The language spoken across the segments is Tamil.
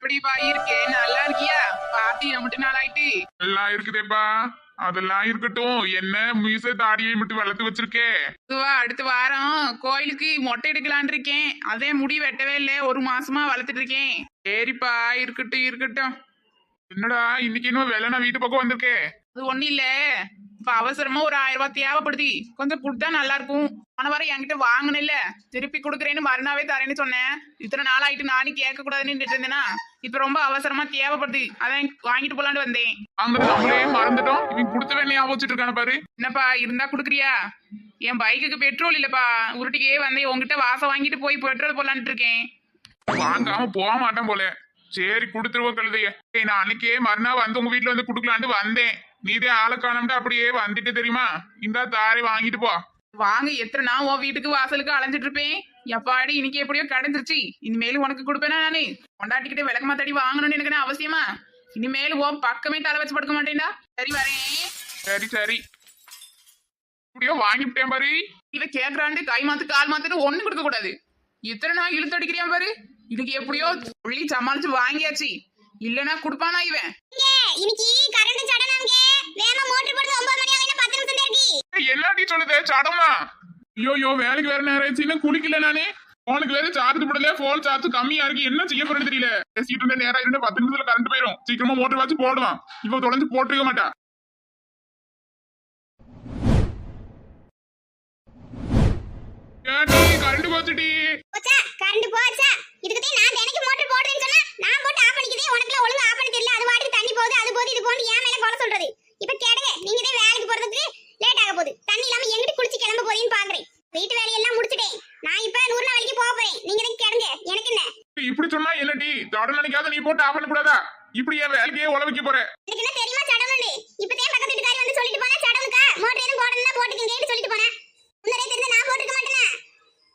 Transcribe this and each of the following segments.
எப்படிப்பா இருக்கே? நல்லா இருக்கியா? பாத்தி எம்பிட்டு நாள் ஆயிட்டு எல்லாம் இருக்குதேப்பா. அதெல்லாம் இருக்கட்டும். என்ன மீச தாடியை மட்டும் வளர்த்து வச்சிருக்கே? இதுவா அடுத்த வாரம் கோயிலுக்கு மொட்டை எடுக்கலான் இருக்கேன். அதே முடி வெட்டவே இல்லை. ஒரு மாசமா வளர்த்துட்டு இருக்கேன். சரிப்பா இருக்கட்டும் இருக்கட்டும். என்னடா இன்னைக்கு இன்னும் வேலை நான் வீட்டு பக்கம் வந்திருக்கே? அது ஒண்ணும் இல்ல. இப்ப அவசரமா ஒரு ஆயிரம் ரூபாய் தேவைப்படுது. கொஞ்சம் கொடுத்தா நல்லா இருக்கும். போன வாரம் என்கிட்ட வாங்கினில்ல திருப்பி கொடுக்குறேன்னு மறுநாவே தரேன்னு சொன்னேன். இத்தனை நாள் ஆயிட்டு நானும் கேட்க கூடாதுன்னு இருந்தேனா இப்ப ரொம்ப அவசரமா தேவைப்படுது. அதான் வாங்கிட்டு போலான்னு வந்தேன். அங்க நம்மளே மறந்துட்டோம். இவன் கொடுத்த வேலையை வச்சுட்டு இருக்கான பாரு. என்னப்பா இருந்தா குடுக்குறியா? என் பைக்குக்கு பெட்ரோல் இல்லப்பா. உருட்டிக்கே வந்தேன். உங்ககிட்ட வாசம் வாங்கிட்டு போய் பெட்ரோல் போலான்ட்டு இருக்கேன். வாங்காம போக மாட்டேன் போல. சரி கொடுத்துருவோம் கழுதைய. நான் அன்னைக்கே மறுநாள் வந்து உங்க வீட்டுல வந்து குடுக்கலான்ட்டு வந்தேன். நீதே ஆளை காணோம்ட்டு அப்படியே வந்துட்டு தெரியுமா? இந்தா தாரை வாங்கிட்டு போ. வாங்க எத்தனை நான் உன் வீட்டுக்கு வாசலுக்கு அலைஞ்சிட்டு இருப்பேன் எப்பாடி இன்னைக்கு எப்படியோ கிடைஞ்சிருச்சு. இனிமேல் உனக்கு கொடுப்பேனா நானு? கொண்டாட்டிக்கிட்டே விளக்கு மாத்தாடி வாங்கணும்னு எனக்கு என்ன அவசியமா? இனிமேல் உன் பக்கமே தலை வச்சு படுக்க மாட்டேன்டா. சரி வரேன். சரி சரி. இப்படியோ வாங்கிவிட்டேன் பாரு. இவ கேக்குறாண்டு கை மாத்து கால் மாத்துட்டு ஒண்ணு கொடுக்க கூடாது. இத்தனை நாள் இழுத்து அடிக்கிறியான் பாரு? இதுக்கு எப்படியோ சொல்லி சமாளிச்சு வாங்கியாச்சு. இல்லனா குடுப்பானா இவன் இன்னைக்கு கரண்ட் சடனாங்க வேகமா மோட்டர் போடுறது ஒன்பது மணி ஆகும் பத்து நிமிஷம் தான் இருக்கு ஏய், என்னடி சொல்லுது சடமா ஐயோ வேலைக்கு வேற நேரம் ஆயிடுச்சு. இன்னும் குளிக்கல நானே. போனுக்கு வேற சார்ஜ் போடல. போன் சார்ஜ் கம்மியா இருக்கு. என்ன செய்ய போறேன்னு தெரியல. பேசிட்டு இருந்த நேரம் இருந்து பத்து நிமிஷத்துல கரண்ட் போயிடும் சீக்கிரமா மோட்டர் வச்சு போடுவான் இப்போ தொலைஞ்சு போட்டுருக்க மாட்டா. கரண்ட் போச்சுடி. போச்சா? கரண்ட் போச்சா? இதுக்கு நான் தினைக்கு மோட்டர் போடுறேன்னு சொன்னா நான் போட்டு ஆஃப் உனக்கு உனக்குலாம் ஒழுங்கா ஆஃப் பண்ண தெரியல. அது வாட்டுக்கு தண்ணி போகுது அது போகுது இது போகுது ஏன் மேல கொலை சொல்றது. இப்ப கேடுங்க நீங்க தான் வேலைக்கு போறதுக்கு லேட் ஆக போகுது தண்ணி இல்லாம எங்கிட்டு குளிச்சு கிளம்ப போறீங்கன்னு பாக்குறேன் வீட்டு வேலையெல்லாம் முடிச்சிட்டேன் நான் இப்ப நூறு நாள் வேலைக்கு போக போறேன் நீங்க தான் கேடுங்க எனக்கு என்ன இப்படி சொன்னா நினைக்காத நீ போட்டு ஆஃப் கூடாதா இப்படி என் வேலைக்கே உழ வைக்க போற. எனக்கு என்ன தெரியுமா சடவுன்னு இப்பதான் பக்கத்து வீட்டுக்காரி வந்து சொல்லிட்டு போனா சடவுக்கா மோட்டர் எதுவும் போடணும்னா போட்டுக்கங்கன்னு சொல்லிட்டு போனேன் முன்னரே தெரிஞ்ச நான் போட்டுக்க மாட்டேனா?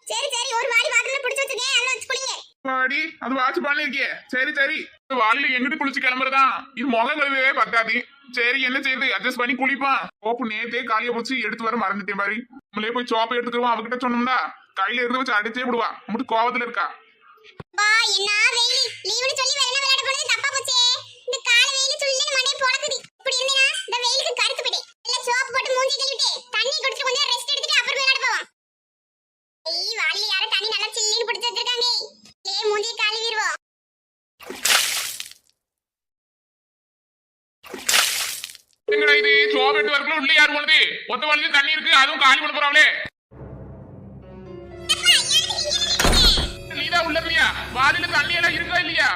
சரி சரி ஒரு வாடி பாத்திரம் பிடிச்சு வச்சிருக்கேன். அதுல வச்சு குளிங்க வாடி அது வாட்ச் பண்ணிருக்கியே. சரி சரி. வாலில எங்கிட்டு குளிச்சு கிளம்புறதான் இது முகம் கழுவவே பத்தாது. சரி என்ன செய்யுது அட்ஜஸ்ட் பண்ணி குளிப்பான் சோப்பு நேத்தே காலிய போச்சு எடுத்து வர மறந்துட்டேன் பாரு. நம்மளே போய் சோப்பை எடுத்துக்கிறோம் அவகிட்ட சொன்னோம்னா கையில இருந்து வச்சு அடிச்சே விடுவா. மட்டும் கோவத்துல இருக்கா. பா என்ன வெயில்? லீவுன்னு சொல்லி வெளிய விளையாட போனது? தப்பா போச்சே. இந்த கால வெயில் சுள்ளுன்னு மண்டை பொளக்குது இப்படி இருந்தேனா இந்த வெயிலுக்கு கருத்து இல்ல சோப்பு போட்டு மூஞ்சி கழுவிட்டு தண்ணி குடிச்சு கொஞ்சம் ரெஸ்ட் எடுத்துட்டு அப்புறம் விளையாட போவோம். வாளில யாரும் தண்ணி நல்லா சில்லுன்னு பிடிச்சு வச்சிருக்காங்க. ஏ மூஞ்சி கழுவிடுவோம். என்னடா இது? சோப்பு எடுத்து வரக்குள்ள உள்ள யாரு போனது? ஒத்த வாளில தண்ணி இருக்கு அதுவும் காலி பண்ண போறாங்களே. நீதான் உள்ள இருந்தியா வாளில தண்ணி எல்லாம் இருக்கா இல்லையா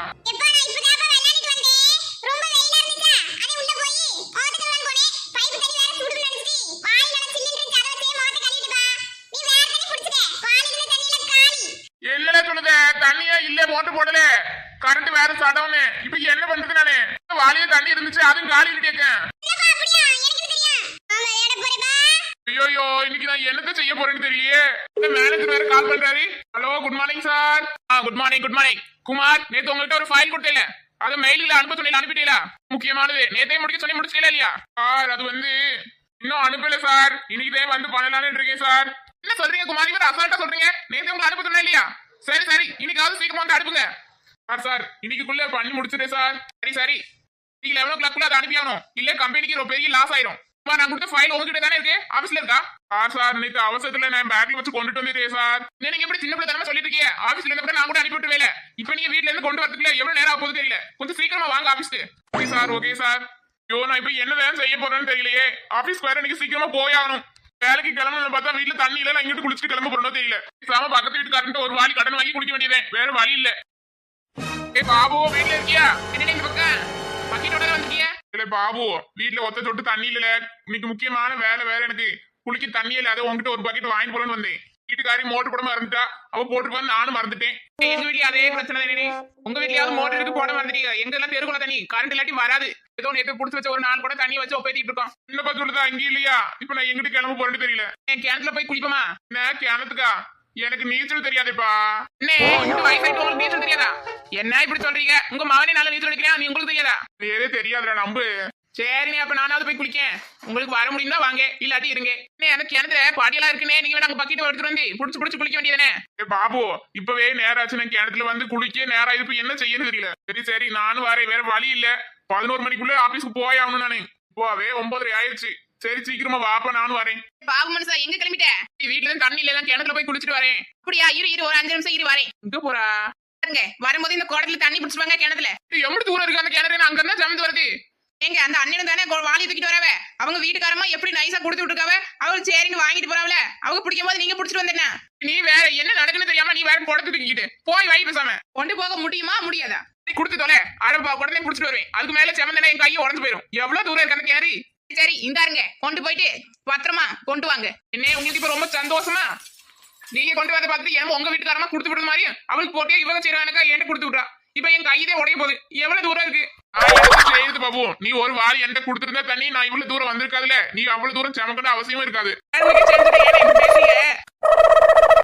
போய் என்னடா சொல்லுத? தண்ணியா இல்ல மோட்டர் போடல. கரண்ட் வேற சடவுன்னு இப்ப என்ன பண்றது நானு வாளில தண்ணி இருந்துச்சு அதுவும் காலி இருக்கேன் இன்னைக்கு நான் என்னத்த செய்ய போறேன்னு தெரியலையே. மேனேஜர் வேற கால் பண்றாரு. ஹலோ குட் மார்னிங் சார் ஆ good morning good morning Kumar நேத்து உங்கள்கிட்ட ஒரு ஃபைல் கொடுத்தேன் அது மெயிலில் அனுப்ப சொல்லி அனுப்பிட்டீங்களா? முக்கியமானது. நேத்தே முடிக்க சொல்லி முடிச்சிட்டீங்களா இல்லையா? சார் அது வந்து இன்னும் அனுப்பல சார். இன்னைக்குதே வந்து பண்ணலாம்னு இருக்கேன் சார். என்ன சொல்றீங்க குமார்? இவர் அசால்ட்டா சொல்றீங்க. நேத்தே உங்களுக்கு அனுப்ப சொன்னேன் இல்லையா? சரி சரி. இன்னைக்காவது சீக்கிரமா வந்து அனுப்புங்க. Sir sir. இன்னைக்குள்ள பண்ணி முடிச்சிட்டேன் சார். சரி சரி. இன்னைக்கு லெவன் ஓ கிளாக் அதை அனுப்பியாகணும். இல்ல கம்பெனிக்கு ரொம்ப பெரிய லாஸ் ஆயிரும். நான் கொடுத்த ஃபைல் உங்ககிட்ட தானே இருக்கு? ஆபீஸ்ல இருக்கா? சார் சார் நேத்து அவசரத்துல நான் பேக்ல வச்சு கொண்டுட்டு வந்துட்டேன் சார். நீங்க எப்படி சின்ன பிள்ளை தரமா சொல்லிட்டு இருக்கீங்க? ஆபீஸ்ல இருந்த கூட நான் கூட அனுப்பி விட்டு வேலை இப்போ நீங்க வீட்ல இருந்து கொண்டு வரதுக்குள்ள எவ்வளவு நேரம் ஆகுது போகுது தெரியல. கொஞ்சம் சீக்கிரமா வாங்க ஆபீஸ்க்கு ஓகே சார் ஓகே சார். ஐயோ நான் இப்போ என்னதான் செய்ய போறேன்னு தெரியலையே. ஆபீஸ் வேற இன்னைக்கு சீக்கிரமா போயாகணும் வேலைக்கு கிளம்பணும் பார்த்தா வீட்டுல தண்ணி இல்ல நான் இங்கிட்டு குளிச்சுட்டு கிளம்ப போறோம் தெரியல. இல்லாம பக்கத்து வீட்டு கரண்ட் ஒரு வாளி கடன் வாங்கி குடிக்க வேண்டியதே. வேற வழி இல்ல. ஏ பாபு வீட்டுல இருக்கியா? பாபு வீட்ல ஒத்த சொட்டு தண்ணி இல்ல. இன்னைக்கு முக்கியமான வேலை வேற எனக்கு. குளிக்க தண்ணி இல்ல. அதை உங்ககிட்ட ஒரு பக்கெட் வாங்கி போலன்னு வந்தேன். வீட்டுக்காரி மோட்டர் போட மறந்துட்டா அவ வந்து நானும் மறந்துட்டேன். எங்க வீட்லயும் அதே பிரச்சனை தானே உங்க வீட்லயாவது மோட்டர் இருக்கு போட வந்துட்டீங்க எங்க எல்லாம் தெருக்குள்ள தண்ணி? கரண்ட் இல்லாட்டி வராது. ஏதோ நேத்து புடிச்சு வச்ச ஒரு நாலு கூட தண்ணி வச்சு ஒப்பேத்திட்டு இருக்கோம் என்னப்பா சொல்லுதா? அங்க இல்லையா? இப்ப நான் எங்கிட்டு கிளம்ப போறேன்னு தெரியல. கிணத்துல போய் குளிப்போமா? என்ன கிணத்துக்கா? எனக்கு நீச்சல் தெரியாதேப்பா. என்ன இந்த வயசாயிட்டு உங்களுக்கு நீச்சல் தெரியாதா? என்ன இப்படி சொல்றீங்க? உங்க மகனே நல்ல நீச்சல் அடிக்கிறா நீ உங்களுக்கு தெரியாதா? வேறே தெரியாதுடா நம்பு. சரிண்ணே அப்ப நானாவது போய் குளிக்கேன். உங்களுக்கு வர முடியும்னா வாங்க இல்லாட்டி இருங்க. அண்ணே, அந்த கிணத்துல பாடியெல்லாம் இருக்குனே நீங்க வேணா அங்க பக்கெட் எடுத்துட்டு வந்து புடிச்சு புடிச்சு குளிக்க வேண்டியதானே ஏ பாபு இப்பவே நேரம் ஆச்சு. நான் கிணத்துல வந்து குளிக்க நேரம் ஆயிரு இப்ப என்ன செய்யணும் தெரியல. சரி சரி நானும் வரேன். வேற வழி இல்ல. பதினோரு மணிக்குள்ள ஆபீஸ்க்கு போய் ஆகணும் நானு. போவே ஒன்பதரை ஆயிடுச்சு. சரி சீக்கிரமா வாப்பா நானும் வரேன். பாபு மனுஷா எங்க கிளம்பிட்ட? வீட்டுல இருந்து தண்ணி இல்ல கிணத்துல போய் குளிச்சிட்டு வரேன். அப்படியா? இரு இரு ஒரு அஞ்சு நிமிஷம் இரு வரேன். எங்க போறா? பாருங்க வரும்போது இந்த குடத்துல தண்ணி பிடிச்சிருவாங்க கிணத்துல. எவ்வளவு தூரம் இருக்கு அந்த கிணறு? அங்க இருந்தா சமந்து வருது. ஏங்க அந்த அண்ணனும் தானே வாளி தூக்கிட்டு வரவ? அவங்க வீட்டுக்காரமா எப்படி நைஸா கொடுத்து விட்டுருக்காவ? அவங்க சரிங்க வாங்கிட்டு போறாவல? அவங்க பிடிக்கும் போது நீங்க பிடிச்சிட்டு வந்தேன்னா? நீ வேற என்ன நடக்குன்னு தெரியாம நீ வேற குடத்து தூக்கிட்டு போய் வை பேசாம. கொண்டு போக முடியுமா? முடியாதா? நீ கொடுத்து தொலை. அரை பா உடனே புடிச்சிட்டு வருவேன். அதுக்கு மேல செமந்தனா என் கையை உடஞ்சு போயிடும் எவ்வளவு தூரம் இருக்கு அந்த கிணறு? சரி இந்தாருங்க கொண்டு போயிட்டு பத்திரமா கொண்டு வாங்க. என்ன உங்களுக்கு இப்ப ரொம்ப சந்தோஷமா? நீங்க கொண்டு வந்து பார்த்துட்டு என்னமோ உங்க வீட்டுக்காரமா கொடுத்து விடுறது மாதிரி அவளுக்கு போட்டே இவங்க செய்யறானுக்கா என்கிட்ட கொடுத்து விட்றா. இப்ப என் கையதே உடைய போகுது. எவ்வளவு தூரம் இருக்கு? செய்யுது பாபு? நீ ஒரு வாரி என்கிட்ட கொடுத்துருந்தா தண்ணி நான் இவ்வளவு தூரம் வந்திருக்காதுல நீ அவ்வளவு தூரம் செமக்கணும் அவசியமும் இருக்காது.